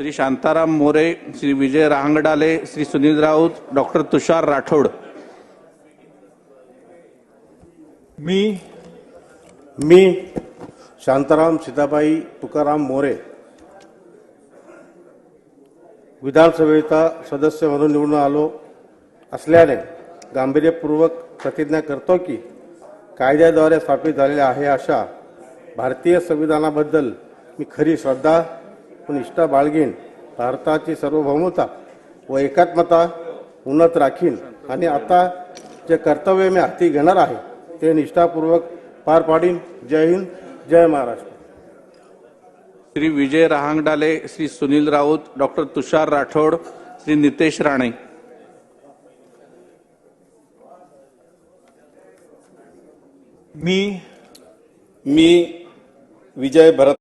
Shri Shantaram More Shri Vijay Rahangdale Shri Sunil Raut doctor Tushar Rathod. मी मी शांताराम सीताबाई तुकाराम मोरे विधानसभेचा सदस्य म्हणून निवडून आलो असल्याने गांभीर्यपूर्वक प्रतिज्ञा करतो की कायद्याद्वारे स्थापित झालेल्या आहे अशा भारतीय संविधानाबद्दल मी खरी श्रद्धा निष्ठा बाळगीन भारताची सार्वभौमता व एकात्मता उन्नत राखीन. आणि आता जे कर्तव्य मी हाती घेणार आहे ते निष्ठापूर्वक पार पाडीन. जय हिंद जय महाराष्ट्र. श्री विजय रहांगडाले श्री सुनील राऊत डॉक्टर तुषार राठोड श्री नितेश राणे. मी मी विजय भरत